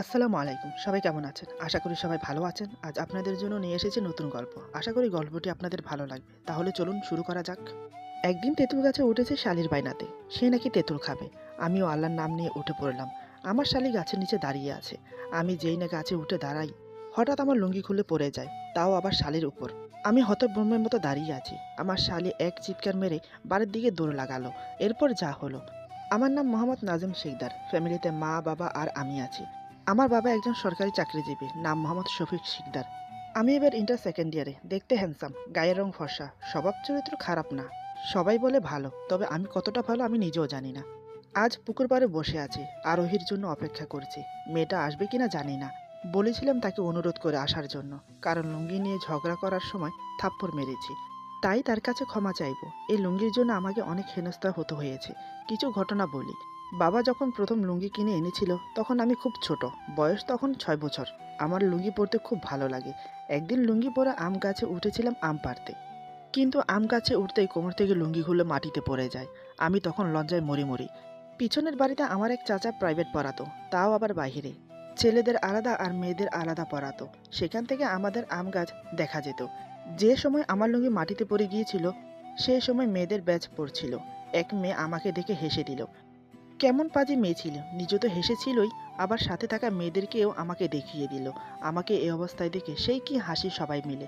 আসসালামু আলাইকুম। সবাই কেমন আছেন? আশা করি সবাই ভালো আছেন। আজ আপনাদের জন্য নিয়ে এসেছি নতুন গল্প। আশা করি গল্পটি আপনাদের ভালো লাগবে। তাহলে চলুন শুরু করা যাক। একদিন তেঁতুল গাছে উঠেছে শালির বাইনাতে সে নাকি তেঁতুল খাবে। আমিও আল্লাহর নাম নিয়ে উঠে পড়লাম। আমার শালি গাছের নিচে দাঁড়িয়ে আছে। আমি যেই না গাছে উঠে দাঁড়াই, হঠাৎ আমার লুঙ্গি খুলে পড়ে যায়, তাও আবার শালির উপর। আমি হতব্রহ্মের মতো দাঁড়িয়ে আছি। আমার শালি এক চিৎকার মেরে বাড়ির দিকে দৌড় লাগালো। এরপর যা হলো। আমার নাম মোহাম্মদ নাজিম শেখদার ফ্যামিলিতে মা, বাবা আর আমি আছি। আমার বাবা একজন সরকারি চাকরিজীবী, নাম মোহাম্মদ শফিক শিকদার। আমি এবার ইন্টার সেকেন্ড ইয়ারে দেখতে হ্যান্ডসাম গায়ের রং ফর্সা, স্বভাব চরিত্র খারাপ না। সবাই বলে ভালো, তবে আমি কতটা ভালো আমি নিজেও জানি না। আজ পুকুর পাড়ে বসে আছি, আরোহীর জন্য অপেক্ষা করছি, মেয়েটা আসবে কিনা জানি না। বলেছিলাম তাকে অনুরোধ করে আসার জন্য, কারণ লুঙ্গি নিয়ে ঝগড়া করার সময় থাপ্পড় মেরেছি। তাই তার কাছে ক্ষমা চাইব, এই লুঙ্গির জন্য আমাকে অনেক হেনস্থা হতে হয়েছে, কিছু ঘটনা বলি। বাবা যখন প্রথম লুঙ্গি কিনে এনেছিল, তখন আমি খুব ছোট। বয়স তখন ছয় বছর। আমার লুঙ্গি পরতে খুব ভালো লাগে। একদিন লুঙ্গি পরে আম গাছে উঠেছিলাম আম পাড়তে। কিন্তু আম গাছে উঠতেই কোমর থেকে লুঙ্গিগুলো মাটিতে পড়ে যায়। আমি তখন লজ্জায় মরি মরি। পিছনের বাড়িতে আমার এক চাচা প্রাইভেট পড়াতো, তাও আবার বাইরে। ছেলেদের আলাদা আর মেয়েদের আলাদা পড়াতো। সেখান থেকে আমাদের আম গাছ দেখা যেত। যে সময় আমার লুঙ্গি মাটিতে পড়ে গিয়েছিল সেই সময় মেয়েদের ব্যাচ পড়ছিল। এক মেয়ে আমাকে দেখে হেসে দিল কেমন পাজি মেয়ে ছিল। নিজে তো হেসেছিলই, আবার সাথে থাকা মেয়েদেরকেও আমাকে দেখিয়ে দিল। আমাকে এই অবস্থায় দেখে সেই কি হাসি সবাই মিলে।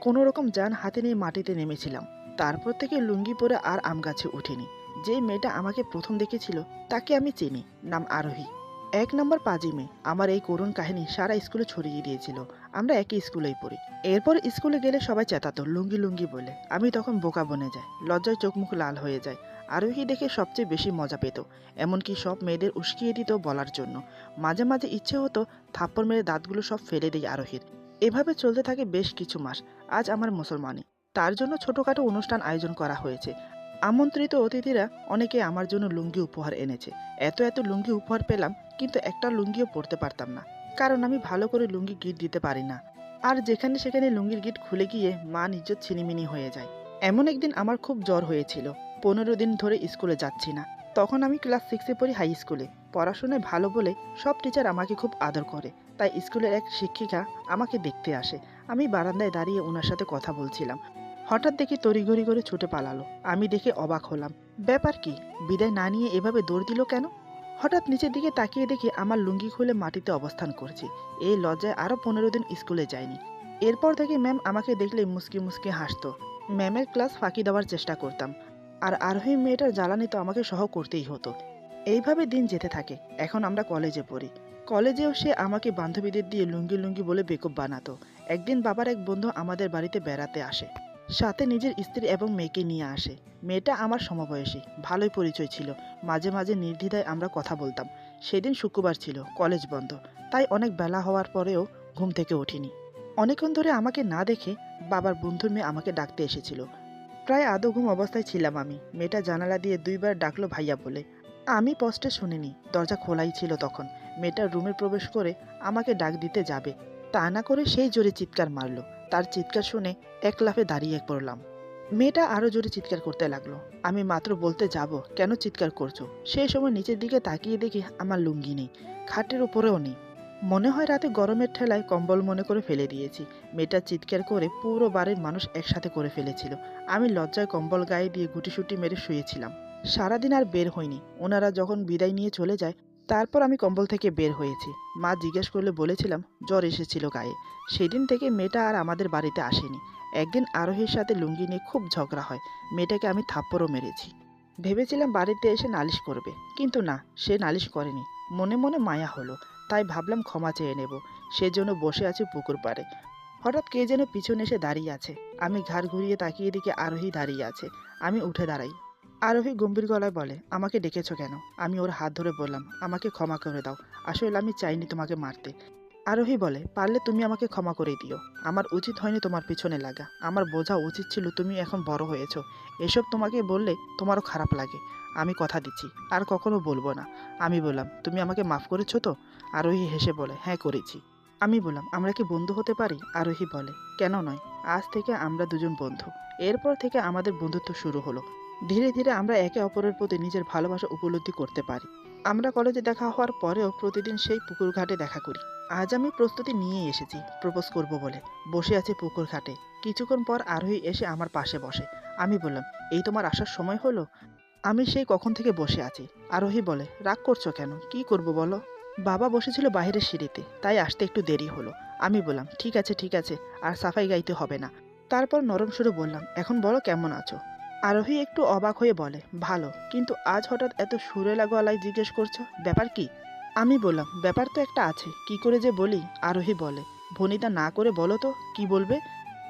কোনো রকম যান হাতে নিয়ে মাটিতে নেমেছিলাম। তারপর থেকে লুঙ্গি পরে আর আম গাছে উঠিনি। যে মেয়েটা আমাকে প্রথম দেখেছিল, তাকে আমি চিনি, নাম আরোহী। এক নম্বর পাজি মেয়ে। আমার এই করুণ কাহিনী সারা স্কুলে ছড়িয়ে দিয়েছিল। আমরা একই স্কুলেই পড়ি। এরপর স্কুলে গেলে সবাই চেতাতো, লুঙ্গি লুঙ্গি বলে। আমি তখন বোকা বনে যাই। লজ্জায় চোখ মুখ লাল হয়ে যায়। আরোহী দেখে সবচেয়ে বেশি মজা পেত, এমনকি সব মেয়েদের উস্কিয়ে দিত বলার জন্য। মাঝে মাঝে ইচ্ছে হতো থাপ্পড় মেরে দাঁতগুলো সব ফেলে দেয় আরোহীর। এভাবে চলতে থাকে বেশ কিছু মাস। আজ আমার মুসলমানি তার জন্য ছোটোখাটো অনুষ্ঠান আয়োজন করা হয়েছে। আমন্ত্রিত অতিথিরা অনেকে আমার জন্য লুঙ্গি উপহার এনেছে। এত এত লুঙ্গি উপহার পেলাম, কিন্তু একটা লুঙ্গিও পরতে পারতাম না। কারণ আমি ভালো করে লুঙ্গি গিট দিতে পারি না। আর যেখানে সেখানে লুঙ্গির গিট খুলে গিয়ে মান ইজ্জত ছিনিমিনি হয়ে যায়। এমন একদিন আমার খুব জ্বর হয়েছিল। পনেরো দিন ধরে স্কুলে যাচ্ছি না। তখন আমি ক্লাস সিক্সে পড়ি হাই স্কুলে। পড়াশোনায় ভালো বলে সব টিচার আমাকে খুব আদর করে। তাই স্কুলের এক শিক্ষিকা আমাকে দেখতে আসে। আমি বারান্দায় দাঁড়িয়ে ওনার সাথে কথা বলছিলাম। হঠাৎ দেখি তড়িঘড়ি করে ছুটে পালালো। আমি দেখে অবাক হলাম। ব্যাপার কি? বিদায় না নিয়ে এভাবে দৌড় দিল কেন? হঠাৎ নিচের দিকে তাকিয়ে দেখি আমার লুঙ্গি খুলে মাটিতে অবস্থান করছি। এই লজ্জায় আরও পনেরো দিন স্কুলে যায়নি। এরপর থেকে ম্যাম আমাকে দেখলে মুসকি মুসকি হাসতো। ম্যামের ক্লাস ফাঁকি দেওয়ার চেষ্টা করতাম। আর আরোহী মেয়েটার জ্বালানি তো আমাকে সহ করতেই হতো। এইভাবে দিন যেতে থাকে, এখন আমরা কলেজে পড়ি। কলেজেও সে আমাকে বান্ধবীদের দিয়ে লুঙ্গি লুঙ্গি বলে বেকুব বানাতো। একদিন বাবার এক বন্ধু আমাদের বাড়িতে বেড়াতে আসে। সাথে নিজের স্ত্রী এবং মেয়েকে নিয়ে আসে। মেয়েটা আমার সমবয়সী, ভালোই পরিচয় ছিল। মাঝে মাঝে নির্দ্বিধায় আমরা কথা বলতাম। সেদিন শুক্রবার ছিল, কলেজ বন্ধ। তাই অনেক বেলা হওয়ার পরেও ঘুম থেকে উঠিনি। অনেকক্ষণ ধরে আমাকে না দেখে বাবার বন্ধুর মেয়ে আমাকে ডাকতে এসেছিল। প্রায় আদৌ ঘুম অবস্থায় ছিলাম আমি। মেয়েটা জানালা দিয়ে দুইবার ডাকলো ভাইয়া বলে, আমি পোস্টে শুনিনি, দরজা খোলাই ছিল তখন। মেয়েটা রুমে প্রবেশ করে আমাকে ডাক দিতে যাবে তা না করে সেই জোরে চিৎকার মারলো। তার চিৎকার শুনে এক লাফে দাঁড়িয়ে পড়লাম। মেয়েটা আরও জোরে চিৎকার করতে লাগল। আমি মাত্র বলতে যাব, কেন চিৎকার করছ সেই সময় নিচের দিকে তাকিয়ে দেখি আমার লুঙ্গি নেই, খাটের উপরেও নেই। মনে হয় রাতে গরমের ঠেলায় কম্বল মনে করে ফেলে দিয়েছি। মেয়েটা চিৎকার করে পুরো বাড়ির মানুষ একসাথে করে ফেলেছিল। আমি লজ্জায় কম্বল গায়ে দিয়ে গুটিসুটি মেরে শুয়েছিলাম। সারাদিন আর বের হইনি। ওনারা যখন বিদায় নিয়ে চলে যায়, তারপর আমি কম্বল থেকে বের হয়েছি। মা জিজ্ঞেস করলে বলেছিলাম, জ্বর এসেছিল গায়ে। সেদিন থেকে মেয়েটা আর আমাদের বাড়িতে আসেনি। একদিন আরোহীর সাথে লুঙ্গি নিয়ে খুব ঝগড়া হয়। মেয়েটাকে আমি থাপ্পড়ও মেরেছি। ভেবেছিলাম বাড়িতে এসে নালিশ করবে। কিন্তু না, সে নালিশ করেনি। মনে মনে মায়া হলো। তাই ভাবলাম ক্ষমা চেয়ে নেব। সেজন্য বসে আছি পুকুর পাড়ে। হঠাৎ কে যেন পিছনে এসে দাঁড়িয়ে আছে। আমি ঘাড় ঘুরিয়ে তাকিয়ে দিকে আরোহী দাঁড়িয়ে আছে। আমি উঠে দাঁড়াই। আরোহী গম্ভীর গলায় বলে, আমাকে ডেকেছ কেন? আমি ওর হাত ধরে বললাম, আমাকে ক্ষমা করে দাও। আসলে আমি চাইনি তোমাকে মারতে। আরোহী বলে, পারলে তুমি আমাকে ক্ষমা করে দিও। আমার উচিত হয়নি তোমার পিছনে লাগা। আমার বোঝা উচিত ছিল তুমি এখন বড় হয়েছো। এসব তোমাকে বললে তোমারও খারাপ লাগে। আমি কথা দিচ্ছি, আর কখনো বলব না। আমি বললাম, তুমি আমাকে মাফ করেছ তো? আরোহী হেসে বলে হ্যাঁ করেছি। আমি বললাম, আমরা কি বন্ধু হতে পারি? আরোহী বলে, কেন নয়, আজ থেকে আমরা দুজন বন্ধু। এরপর থেকে আমাদের বন্ধুত্ব শুরু হলো। ধীরে ধীরে আমরা একে অপরের প্রতি নিজের ভালোবাসা উপলব্ধি করতে পারি। আমরা কলেজে দেখা হওয়ার পরেও প্রতিদিন সেই পুকুর ঘাটে দেখা করি। আজ আমি প্রস্তুতি নিয়ে এসেছি, প্রপোজ করব বলে। বসে আছি পুকুর ঘাটে। কিছুক্ষণ পর আরোহী এসে আমার পাশে বসে। আমি বললাম, এই তোমার আসার সময় হলো? আমি সেই কখন থেকে বসে আছি। আরোহী বলে, রাগ করছ কেন? কি করব বলো? বাবা বসেছিল বাইরের সিঁড়িতে, তাই আসতে একটু দেরি হলো। আমি বললাম, ঠিক আছে ঠিক আছে, আর সাফাই গাইতে হবে না। তারপর নরম সুরে বললাম, এখন বলো কেমন আছো? আরোহী একটু অবাক হয়ে বলে, ভালো, কিন্তু আজ হঠাৎ এত সুরেলা গলায় জিজ্ঞেস করছ? ব্যাপার কি? আমি বললাম, ব্যাপার তো একটা আছে, কি করে যে বলি? আরোহী বলে, ভনিতা না করে বলো তো, কি বলবে?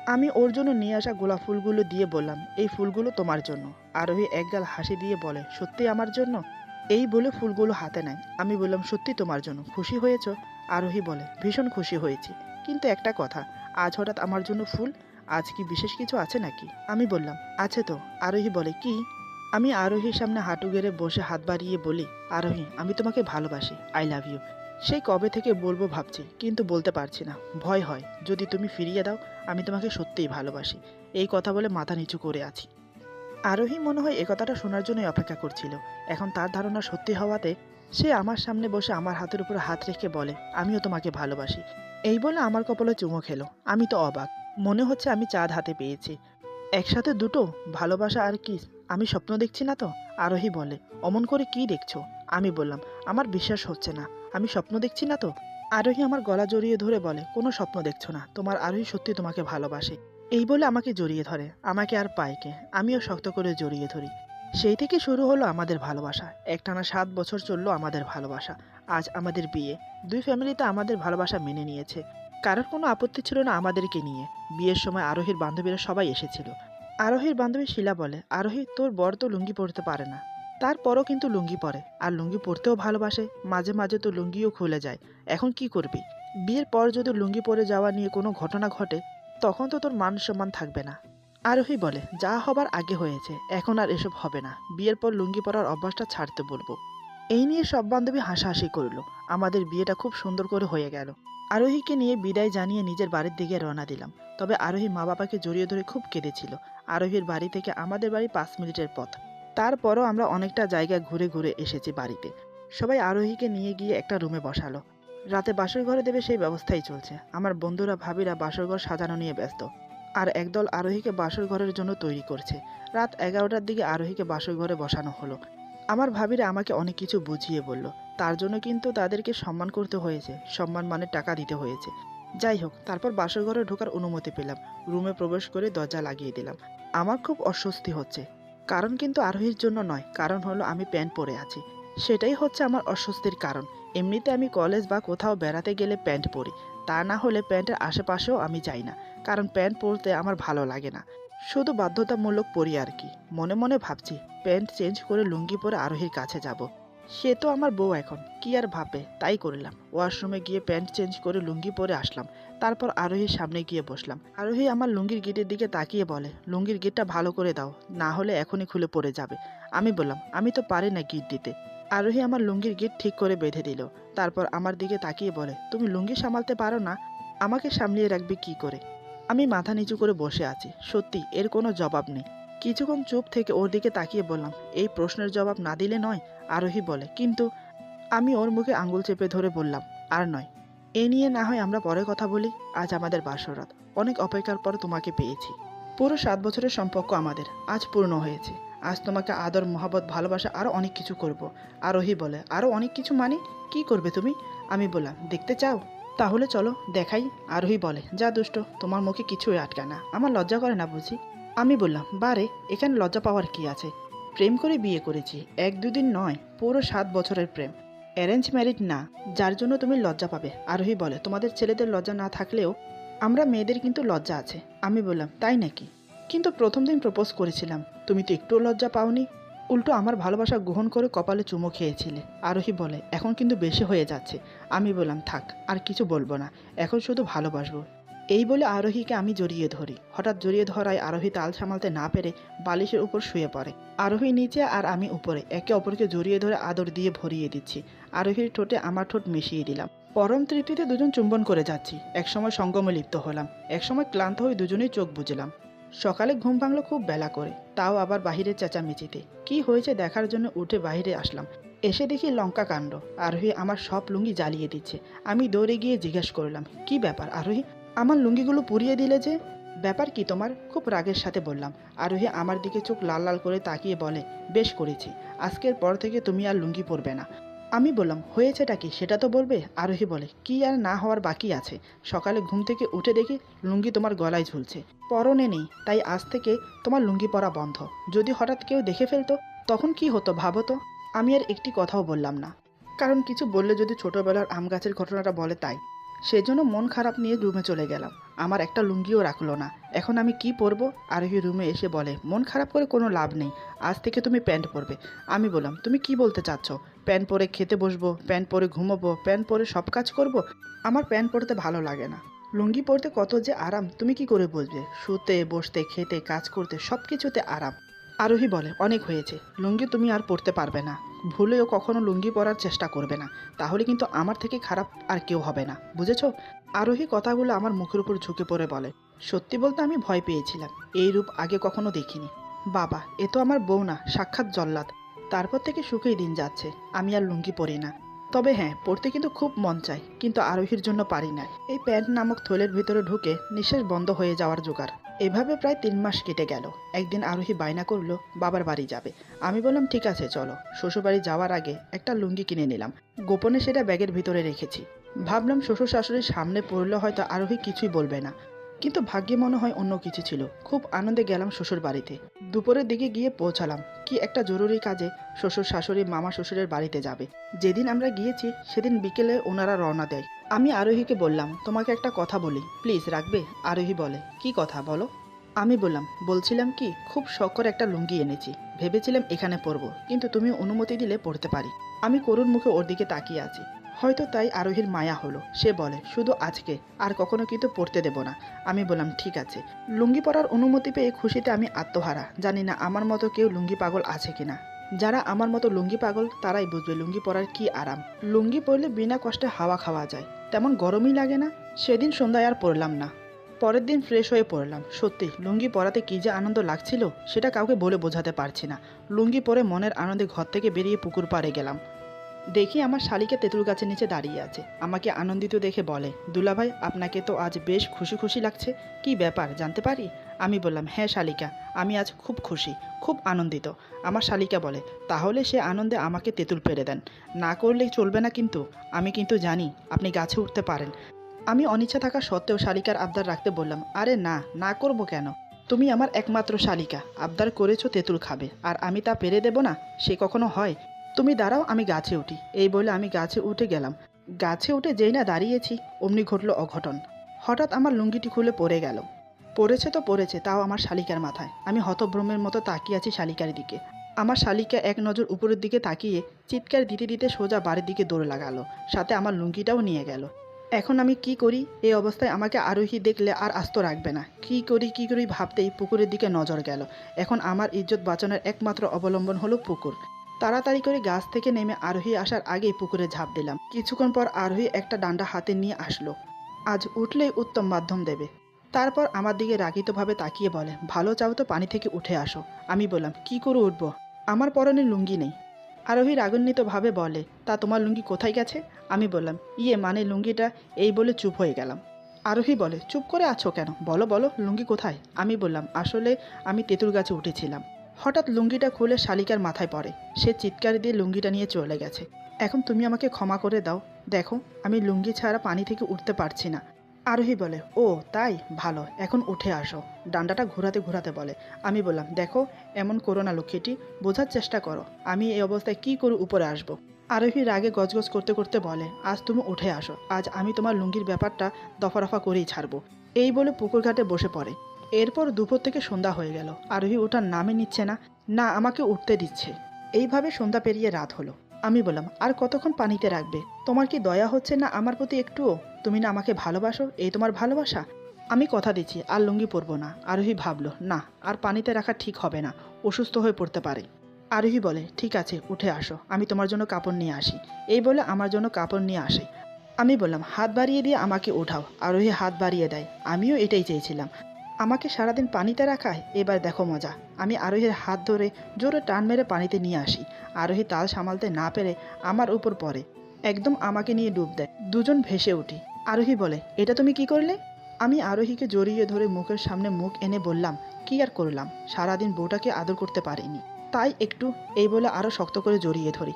আমি ওর জন্য নিয়ে আসা গোলাপ ফুলগুলো দিয়ে বললাম, এই ফুলগুলো তোমার জন্য। আরোহী একগাল হাসি দিয়ে বলে, সত্যি আমার জন্য? এই বলে ফুলগুলো হাতে নেয়। আমি বললাম, সত্যি তোমার জন্য। খুশি হয়েছো? আরোহী বলে, ভীষণ খুশি হয়েছি। কিন্তু একটা কথা, আজ হঠাৎ আমার জন্য ফুল, আজ কি বিশেষ কিছু আছে নাকি? আমি বললাম, আছে তো। আরোহী বলে, কি? আমি আরোহীর সামনে হাঁটু গেড়ে বসে হাত বাড়িয়ে বলি, আরোহী, আমি তোমাকে ভালোবাসি। আই লাভ ইউ সেই কবে থেকে বলব ভাবছি, কিন্তু বলতে পারছি না। ভয় হয়, যদি তুমি ফিরিয়ে দাও, আমি তোমাকে সত্যিই ভালোবাসি। এই কথা বলে মাথা নিচু করে আছি। আরোহী মনে হয় এ কথাটা শোনার জন্যই অপেক্ষা করছিল। এখন তার ধারণা সত্যি হওয়াতে সে আমার সামনে বসে আমার হাতের উপর হাত রেখে বলে, আমিও তোমাকে ভালোবাসি। এই বলে আমার কপালে চুমো খেলো। আমি তো অবাক। মনে হচ্ছে আমি চাঁদ হাতে পেয়েছি। একসাথে দুটো, ভালোবাসা আর কি আমি স্বপ্ন দেখছি না তো? আরোহী বলে, অমন করে কি দেখছ? আমি বললাম, আমার বিশ্বাস হচ্ছে না। আমি স্বপ্ন দেখছি না তো? আরোহী আমার গলা জড়িয়ে ধরে বলে, কোনো স্বপ্ন দেখছ না। তোমার আরোহী সত্যি তোমাকে ভালোবাসে। এই বলে আমাকে জড়িয়ে ধরে, আমাকে আর পায়কে, আমিও শক্ত করে জড়িয়ে ধরি। সেই থেকে শুরু হলো আমাদের ভালোবাসা। একটানা সাত বছর চলল আমাদের ভালোবাসা। আজ আমাদের বিয়ে। দুই ফ্যামিলিতে আমাদের ভালোবাসা মেনে নিয়েছে। কারোর কোনো আপত্তি ছিল না আমাদেরকে নিয়ে। বিয়ের সময় আরোহীর বান্ধবীরা সবাই এসেছিল। আরোহীর বান্ধবী শিলা বলে, আরোহী, তোর বর তো লুঙ্গি পরতে পারে না। তারপরও কিন্তু লুঙ্গি পরে। আর লুঙ্গি পরতেও ভালোবাসে। মাঝে মাঝে তো লুঙ্গিও খুলে যায়। এখন কি করবি? বিয়ের পর যদি লুঙ্গি পরে যাওয়া নিয়ে কোনো ঘটনা ঘটে তখন তো তোর মান সম্মান থাকবে না। আরোহী বলে, যা হবার আগে হয়েছে, এখন আর এসব হবে না। বিয়ের পর লুঙ্গি পরার অভ্যাসটা ছাড়তে বলব। এই নিয়ে সব বান্ধবী হাসাহাসি করল। আমাদের বিয়েটা খুব সুন্দর করে হয়ে গেল। আরোহীকে নিয়ে বিদায় জানিয়ে নিজের বাড়ির দিকে রওনা দিলাম। তবে আরোহী মা বাবাকে জড়িয়ে ধরে খুব কেঁদেছিল। আরোহীর বাড়ি থেকে আমাদের বাড়ি পাঁচ মিনিটের পথ। তারপরও আমরা অনেকটা জায়গা ঘুরে ঘুরে এসেছি বাড়িতে। সবাই আরোহীকে নিয়ে গিয়ে একটা রুমে বসালো। রাতে বাসর ঘরে দেবে সেই ব্যবস্থাই চলছে। আমার বন্ধুরা, ভাবিরা বাসর ঘর সাজানো নিয়ে ব্যস্ত। আর একদল আরোহীকে বাসর ঘরের জন্য তৈরি করছে। রাত এগারোটার দিকে আরোহীকে বাসর ঘরে বসানো হলো। আমার ভাবিরা আমাকে অনেক কিছু বুঝিয়ে বলল। তার জন্য কিন্তু তাদেরকে সম্মান করতে হয়েছে। সম্মান মানে টাকা দিতে হয়েছে। যাই হোক, তারপর বাসর ঘরে ঢোকার অনুমতি পেলাম। রুমে প্রবেশ করে দরজা লাগিয়ে দিলাম। আমার খুব অস্বস্তি হচ্ছে। কারণ কিন্তু আরোহীর জন্য নয়। কারণ হলো আমি প্যান্ট পরে আছি। সেটাই হচ্ছে আমার অস্বস্তির কারণ। এমনিতে আমি কলেজ বা কোথাও বেড়াতে গেলে প্যান্ট পরি। তা না হলে প্যান্টের আশেপাশেও আমি যাই না, কারণ প্যান্ট পরতে আমার ভালো লাগে না। শুধু বাধ্যতামূলক পরি আর কি। মনে মনে ভাবছি, প্যান্ট চেঞ্জ করে লুঙ্গি পরে আরোহীর কাছে যাব। সে তো আমার বউ এখন, কি আর ভাববে? তাই করলাম। ওয়াশরুমে গিয়ে প্যান্ট চেঞ্জ করে লুঙ্গি পরে আসলাম। তারপর আরোহীর সামনে গিয়ে বসলাম। আরোহী আমার লুঙ্গির গিটের দিকে তাকিয়ে বলে, লুঙ্গির গিটটা ভালো করে দাও, না হলে এখনই খুলে পড়ে যাবে। আমি বললাম, আমি তো পারি না গিট দিতে। আরোহী আমার লুঙ্গির গিট ঠিক করে বেঁধে দিল। তারপর আমার দিকে তাকিয়ে বলে, তুমি লুঙ্গি সামালতে পারো না? আমাকে সামলিয়ে রাখবে কি করে? আমি মাথা নিচু করে বসে আছি। সত্যি, এর কোনো জবাব নেই। কিছুক্ষণ চুপ থেকে ওর দিকে তাকিয়ে বললাম, এই প্রশ্নের জবাব না দিলে নয়? আরোহী বলে, কিন্তু আমি ওর মুখে আঙুল চেপে ধরে বললাম, আর নয়। এ নিয়ে না হয় আমরা পরে কথা বলি। আজ আমাদের বাসরাত অনেক অপেক্ষার পর তোমাকে পেয়েছি। পুরো সাত বছরের সম্পর্ক আমাদের। আজ পূর্ণ হয়েছে। আজ তোমাকে আদর মহাবত ভালোবাসা আরও অনেক কিছু করব। আরোহী বলে আরও অনেক কিছু মানে? কি করবে তুমি? আমি বললাম, দেখতে চাও? তাহলে চলো, দেখাই। আরোহী বলে, যা দুষ্ট, তোমার মুখে কিছুই আটকায় না। আমার লজ্জা করে না বুঝি? আমি বললাম, বারে, এখানে লজ্জা পাওয়ার কি আছে? প্রেম করে বিয়ে করেছি, এক দুদিন নয়, পুরো সাত বছরের প্রেম। অ্যারেঞ্জ ম্যারিড না, যার জন্য তুমি লজ্জা পাবে। আরোহী বলে, তোমাদের ছেলেদের লজ্জা না থাকলেও আমরা মেয়েদের কিন্তু লজ্জা আছে। আমি বললাম, তাই নাকি? কিন্তু প্রথম দিন প্রপোজ করেছিলাম। তুমি তো একটুও লজ্জা পাওনি। উল্টো আমার ভালোবাসা গ্রহণ করে কপালে চুমো খেয়েছিলে। আরোহী বলে, এখন কিন্তু বেশি হয়ে যাচ্ছে। আমি বললাম, থাক, আর কিছু বলব না। এখন শুধু ভালোবাসবো। এই বলে আরোহীকে আমি জড়িয়ে ধরি। হঠাৎ জড়িয়ে ধরায় আরোহী তাল সামালতে না পেরে বালিশের উপর শুয়ে পড়ে। আরোহী নিচে আর আমি উপরে। একে অপরকে জড়িয়ে ধরে আদর দিয়ে ভরিয়ে দিচ্ছি। আরোহীর ঠোঁটে আমার ঠোঁট মিশিয়ে দিলাম। পরম তৃপ্তিতে দুজন চুম্বন করে যাচ্ছি। একসময় সঙ্গমে লিপ্ত হলাম। একসময় ক্লান্ত হয়ে দুজনেই চোখ বুঝলাম সকালে ঘুম ভাঙলো খুব বেলা করে, তাও আবার বাহিরে চেঁচামেচিতে। কি হয়েছে দেখার জন্য উঠে বাইরে আসলাম। এসে দেখি লঙ্কা কাণ্ড। আরোহী আমার সব লুঙ্গি জ্বালিয়ে দিচ্ছে। আমি দৌড়ে গিয়ে জিজ্ঞেস করলাম, কি ব্যাপার আরোহী? আমার লুঙ্গিগুলো পুড়িয়ে দিলে যে? ব্যাপার কি তোমার? খুব রাগের সাথে বললাম। আরোহী আমার দিকে চোখ লাল লাল করে তাকিয়ে বলে, বেশ করেছি। আজকের পর থেকে তুমি আর লুঙ্গি পরবে না। আমি বললাম, হয়েছেটা কি? সেটা তো বলবে, আরোহী বলে, কি আর না হওয়ার বাকি আছে? সকালে ঘুম থেকে উঠে দেখি লুঙ্গি তোমার গলায় ঝুলছে। পরনে নেই, তাই আজ থেকে তোমার লুঙ্গি পরা বন্ধ। যদি হঠাৎ কেউ দেখে ফেলতো, তখন কি হতো ভাবো তো? আমি আর একটি কথাও বললাম না। কারণ কিছু বললে যদি ছোটবেলার আম গাছের ঘটনাটা বলে তাই। সেজন্য মন খারাপ নিয়ে রুমে চলে গেলাম। আমার একটা লুঙ্গিও রাখল না। এখন আমি কি পরবো? আরোহী রুমে এসে বলে, মন খারাপ করে কোনো লাভ নেই। আজ থেকে তুমি প্যান্ট পরবে। আমি বললাম, তুমি কি বলতে চাচ্ছ? প্যান্ট পরে খেতে বসবো? প্যান্ট পরে ঘুমোবো? প্যান্ট পরে সব কাজ করব? আমার প্যান্ট পরতে ভালো লাগে না। লুঙ্গি পরতে কত যে আরাম, তুমি কি করে বুঝবে? শুতে, বসতে, খেতে, কাজ করতে সব কিছুতে আরাম। আরোহী বলে, অনেক হয়েছে। লুঙ্গি তুমি আর পরতে পারবে না। ভুলেও কখনো লুঙ্গি পরার চেষ্টা করবে না। তাহলে কিন্তু আমার থেকে খারাপ আর কেউ হবে না। বুঝেছ? আরোহী কথাগুলো আমার মুখের উপর ঝুঁকে পড়ে বলে, সত্যি বলতে আমি ভয় পেয়েছিলাম। এই রূপ আগে কখনো দেখিনি। বাবা, এ তো আমার বউ না, সাক্ষাৎ জল্লাদ। তারপর থেকে সুখেই দিন যাচ্ছে। আমি আর লুঙ্গি পরি না। তবে হ্যাঁ পড়তে কিন্তু খুব মন চায়, কিন্তু আরোহীর জন্য পারি না। এই প্যান্ট নামক থলের ভিতরে ঢুকে নিঃশ্বাস বন্ধ হয়ে যাওয়ার জোগাড়। এভাবে প্রায় তিন মাস কেটে গেল। একদিন আরোহী বায়না করল, বাবার বাড়ি যাবে। আমি বললাম, ঠিক আছে, চলো। শ্বশুরবাড়ি যাওয়ার আগে একটা লুঙ্গি কিনে নিলাম। গোপনে সেটা ব্যাগের ভিতরে রেখেছি। ভাবলাম শ্বশুর শাশুড়ির সামনে পড়লে হয়তো আরোহী কিছুই বলবে না। কিন্তু ভাগ্যে মনে হয় অন্য কিছু ছিল। খুব আনন্দে গেলাম শ্বশুর বাড়িতে। দুপুরের দিকে গিয়ে পৌঁছালাম। কি একটা জরুরি কাজে শ্বশুর শাশুড়ি মামা শ্বশুরের বাড়িতে যাবে। যেদিন আমরা গিয়েছি, সেদিন বিকেলে ওনারা রওনা দেয়। আমি আরোহীকে বললাম, তোমাকে একটা কথা বলি। প্লিজ, রাখবে? আরোহী বলে, কি কথা বলো? আমি বললাম, বলছিলাম কি, খুব শখ একটা লুঙ্গি এনেছি। ভেবেছিলাম এখানে পরবো, কিন্তু তুমি অনুমতি দিলে পড়তে পারি। আমি করুণ মুখে ওর দিকে তাকিয়ে আছি। হয়তো তাই আরোহীর মায়া হলো। সে বলে, শুধু আজকে, আর কখনো কিন্তু পড়তে দেব না। আমি বললাম, ঠিক আছে। লুঙ্গি পরার অনুমতি পেয়ে খুশিতে আমি আত্মহারা। জানি না আমার মতো কেউ লুঙ্গি পাগল আছে কিনা। যারা আমার মতো লুঙ্গি পাগল, তারাই বুঝবে লুঙ্গি পরার কি আরাম। লুঙ্গি পরলে বিনা কষ্টে হাওয়া খাওয়া যায়। তেমন গরমই লাগে না। সেদিন সন্ধ্যায় আর পরলাম না। পরের দিন ফ্রেশ হয়ে পড়লাম। সত্যি, লুঙ্গি পরাতে কী যে আনন্দ লাগছিল, সেটা কাউকে বলে বোঝাতে পারছি না। লুঙ্গি পরে মনের আনন্দে ঘর থেকে বেরিয়ে পুকুর পাড়ে গেলাম। দেখি আমার শালিকা তেঁতুল গাছের নিচে দাঁড়িয়ে আছে। আমাকে আনন্দিত দেখে বলে, দুলাভাই, আপনাকে তো আজ বেশ খুশি খুশি লাগছে। কি ব্যাপার, জানতে পারি? আমি বললাম হ্যাঁ শালিকা, আমি আজ খুব খুশি, খুব আনন্দিত। আমার শালিকা বলে, তাহলে সে আনন্দে আমাকে তেঁতুল পেরে দেন। না করলে চলবে না কিন্তু। আমি কিন্তু জানি আপনি গাছে উঠতে পারেন। আমি অনিচ্ছা থাকা সত্ত্বেও শালিকার আবদার রাখতে বললাম, আরে না না করব কেন? তুমি আমার একমাত্র শালিকা, আবদার করেছ তেঁতুল খাবে, আর আমি তা পেরে দেব না? সে কখনো হয়? তুমি দাঁড়াও, আমি গাছে উঠি। এই বলে আমি গাছে উঠে গেলাম। গাছে উঠে যেই না দাঁড়িয়েছি, অমনি ঘটল অঘটন। হঠাৎ আমার লুঙ্গিটি খুলে পড়ে গেল। পড়েছে তো পড়েছে, তাও আমার শালিকার মাথায়। আমি হতভ্রমের মতো তাকিয়ে আছি শালিকার দিকে। আমার শালিকা এক নজর উপরের দিকে তাকিয়ে চিৎকার দিতে দিতে সোজা বাড়ির দিকে দৌড় লাগালো। সাথে আমার লুঙ্গিটাও নিয়ে গেল। এখন আমি কি করি? এই অবস্থায় আমাকে আরোহী দেখলে আর আস্ত রাখবে না। কি করি কি করি ভাবতেই পুকুরের দিকে নজর গেল। এখন আমার ইজ্জত বাঁচানোর একমাত্র অবলম্বন হলো পুকুর। তাড়াতাড়ি করে গাছ থেকে নেমে আরোহী আসার আগেই পুকুরে ঝাঁপ দিলাম। কিছুক্ষণ পর আরোহী একটা ডান্ডা হাতে নিয়ে আসলো। আজ উঠলেই উত্তম মাধ্যম দেবে। তারপর আমার দিকে রাগিতভাবে তাকিয়ে বলে, ভালো চাও তো পানি থেকে উঠে আসো। আমি বললাম, কি করে উঠবো? আমার পরনে লুঙ্গি নেই। আরোহী রাগান্বিতভাবে বলে, তা তোমার লুঙ্গি কোথায় গেছে? আমি বললাম ইয়ে মানে লুঙ্গিটা এই বলে চুপ হয়ে গেলাম। আরোহী বলে, চুপ করে আছো কেন? বলো বলো, লুঙ্গি কোথায়? আমি বললাম, আসলে আমি তেঁতুল গাছে উঠেছিলাম। হঠাৎ লুঙ্গিটা খুলে শালিকার মাথায় পড়ে। সে চিৎকার দিয়ে লুঙ্গিটা নিয়ে চলে গেছে। এখন তুমি আমাকে ক্ষমা করে দাও। দেখো, আমি লুঙ্গি ছাড়া পানি থেকে উঠতে পারছি না। আরোহী বলে, ও, তাই? ভালো, এখন উঠে আসো। ডান্ডাটা ঘোরাতে ঘোরাতে বলে। আমি বললাম, দেখো, এমন করো না লক্ষ্মীটি, বোঝার চেষ্টা করো। আমি এই অবস্থায় কি করে উপরে আসব? আরোহী রাগে গজগজ করতে করতে বলে, আজ তুমি উঠে আসো। আজ আমি তোমার লুঙ্গির ব্যাপারটা দফা রফা করেই ছাড়বো। এই বলে পুকুর ঘাটে বসে পড়ে। এরপর দুপুর থেকে সন্ধ্যা হয়ে গেল। আরোহী ওঠার নামে নিচ্ছে না। না, আমাকে উঠতে দিচ্ছে। এইভাবে সন্ধ্যা পেরিয়ে রাত হলো। আমি বললাম, আর কতক্ষণ পানিতে রাখবে? তোমার কি দয়া হচ্ছে না আমার প্রতি একটুও? তুমি না আমাকে ভালোবাসো, এই তোমার ভালোবাসা? আমি কথা দিচ্ছি, আর লুঙ্গি পরবো না। আরোহী ভাবলো, না, আর পানিতে রাখা ঠিক হবে না, অসুস্থ হয়ে পড়তে পারে। আরোহী বলে, ঠিক আছে, উঠে আসো, আমি তোমার জন্য কাপড় নিয়ে আসি। এই বলে আমার জন্য কাপড় নিয়ে আসে। আমি বললাম, হাত বাড়িয়ে দিয়ে আমাকে ওঠাও। আরোহী হাত বাড়িয়ে দেয়। আমিও এটাই চেয়েছিলাম। আমাকে সারাদিন পানিতে রাখায়? এবার দেখো মজা। আমি আরোহীর হাত ধরে জোরে টান মেরে পানিতে নিয়ে আসি। আরোহী তাল সামালতে না পেরে আমার উপর পড়ে। একদম আমাকে নিয়ে ডুব দেয়। দুজন ভেসে উঠি। আরোহী বলে, এটা তুমি কি করলে? আমি আরোহীকে জড়িয়ে ধরে মুখের সামনে মুখ এনে বললাম, কি আর করলাম? সারাদিন বউটাকে আদর করতে পারিনি। তাই একটু এই বলে আরও শক্ত করে জড়িয়ে ধরি।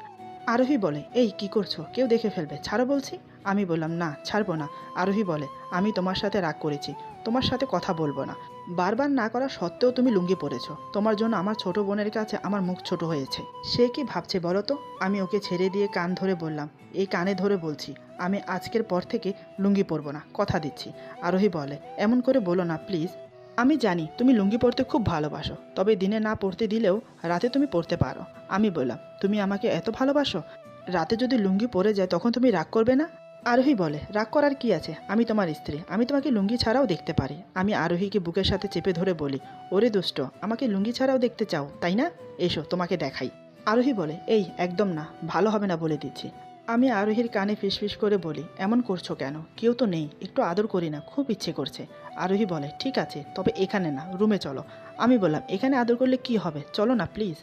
আরোহী বলে, এই কি করছ? কেউ দেখে ফেলবে। ছাড়ো বলছি? আমি বললাম, না, ছাড়বো না। আরোহী বলে, আমি তোমার সাথে রাগ করেছি। তোমার সাথে কথা বলব না। বারবার না করা সত্ত্বেও তুমি লুঙ্গি পরেছো। তোমার জন্য আমার ছোট বোনের কাছে আমার মুখ ছোট হয়েছে। সে কি ভাবছে বলো তো? আমি ওকে ছেড়ে দিয়ে কান ধরে বললাম। এই কানে ধরে বলছি, আমি আজকের পর থেকে লুঙ্গি পরবো না, কথা দিচ্ছি। আরোহী বলে, এমন করে বলো না, প্লিজ। আমি জানি তুমি লুঙ্গি পরতে খুব ভালোবাসো, তবে দিনে না পড়তে দিলেও রাতে তুমি পড়তে পারো। আমি বললাম, তুমি আমাকে এত ভালোবাসো? রাতে যদি লুঙ্গি পরে যায় তখন তুমি রাগ করবে না? আরোহী বলে, রাগ করার কি আছে? আমি তোমার স্ত্রী। আমি তোমাকে লুঙ্গি ছাড়াও দেখতে পারি। আমি আরোহীকে বুকের সাথে চেপে ধরে বলি, ওরে দুষ্ট, আমাকে লুঙ্গি ছাড়াও দেখতে চাও, তাই না? এসো, তোমাকে দেখাই। আরোহী বলে, এই, একদম না, ভালো হবে না বলে দিচ্ছি। আমি আরোহীর কানে ফিসফিস করে বলি, এমন করছ কেন? কেউ তো নেই, একটু আদর করি না, খুব ইচ্ছে করছে। আরোহী বলে, ঠিক আছে, তবে এখানে না, রুমে চলো। আমি বললাম, এখানে আদর করলে কি হবে? চলো না, প্লিজ।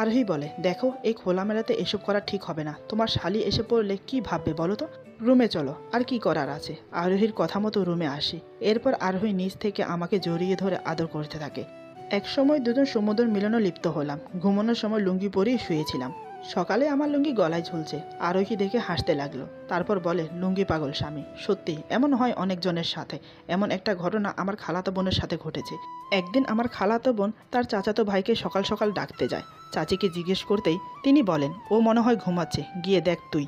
আরোহী বলে, দেখো, এই খোলামেলাতে এসব করা ঠিক হবে না। তোমার শালি এসে পড়লে কি ভাববে বলো তো? রুমে চলো, আর কি করার আছে? আরোহীর কথা মতো রুমে আসি। এরপর আরোহী নিজ থেকে আমাকে জড়িয়ে ধরে আদর করতে থাকে। একসময় দুজন সমুদ্র মিলনও লিপ্ত হলাম। ঘুমানোর সময় লুঙ্গি পরেই শুয়েছিলাম। সকালে আমার লুঙ্গি গলায় ঝুলছে, আরোহী দেখে হাসতে লাগল। তারপর বলে, লুঙ্গি পাগল স্বামী, সত্যি, এমন হয় অনেকজনের সাথে। এমন একটা ঘটনা আমার খালাতো বোনের সাথে ঘটেছে। একদিন আমার খালাতো বোন তার চাচাতো ভাইকে সকাল সকাল ডাকতে যায়। চাচিকে জিজ্ঞেস করতেই তিনি বলেন, ও মনে হয় ঘুমাচ্ছে, গিয়ে দেখ তুই।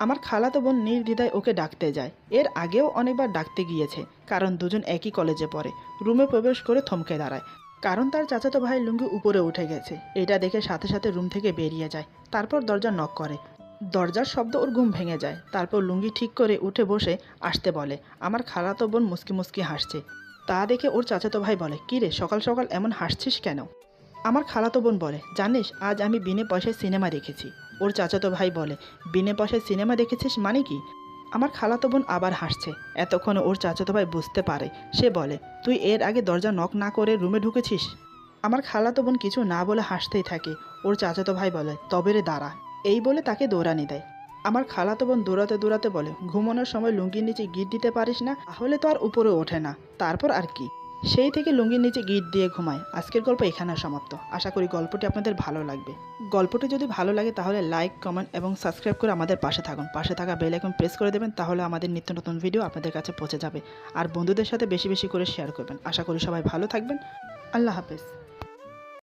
আমার খালাতো বোন নির্দ্বিধায় ওকে ডাকতে যায়। এর আগেও অনেকবার ডাকতে গিয়েছে, কারণ দুজন একই কলেজে পড়ে। রুমে প্রবেশ করে থমকে দাঁড়ায়। কারণ তার চাচাতো ভাই লুঙ্গি উপরে উঠে গেছে। এটা দেখে সাথে সাথে রুম থেকে বেরিয়ে যায়। তারপর দরজা নক করে। দরজার শব্দ ওর ঘুম ভেঙে যায়। তারপর লুঙ্গি ঠিক করে উঠে বসে আসতে বলে, আমার খালাতো বোন মুসকি মুসকি হাসছে। তা দেখে ওর চাচাতো ভাই বলে, কী রে, সকাল সকাল এমন হাসছিস কেন? আমার খালাতো বোন বলে, জানিস, আজ আমি বিনে পয়সায় সিনেমা দেখেছি। ওর চাচাতো ভাই বলে, বিনে পয়সায় সিনেমা দেখেছিস মানে কি? আমার খালাতো বোন আবার হাসছে। এতক্ষণে ওর চাচাতো ভাই বুঝতে পারে। সে বলে, তুই এর আগে দরজা নক না করে রুমে ঢুকেছিস? আমার খালাতো বোন কিছু না বলে হাসতেই থাকে। ওর চাচাতো ভাই বলে, তবে রে দাঁড়া। এই বলে তাকে দৌড়ানি দেয়। আমার খালাতো বোন দৌড়াতে দৌড়াতে বলে, ঘুমানোর সময় লুঙ্গির নিচে গিট দিতে পারিস না? তাহলে তো আর উপরে ওঠে না। তারপর আর কি? সেই থেকে লুঙ্গির নিচে গিট দিয়ে ঘুমায়। আজকের গল্প এখানে সমাপ্ত। আশা করি গল্পটি আপনাদের ভালো লাগবে। গল্পটি যদি ভালো লাগে তাহলে লাইক কমেন্ট এবং সাবস্ক্রাইব করে আমাদের পাশে থাকুন। পাশে থাকা বেল আইকন প্রেস করে দেবেন, তাহলে আমাদের নিত্য নতুন ভিডিও আপনাদের কাছে পৌঁছে যাবে। আর বন্ধুদের সাথে বেশি বেশি করে শেয়ার করবেন। আশা করি সবাই ভালো থাকবেন। আল্লাহ হাফেজ।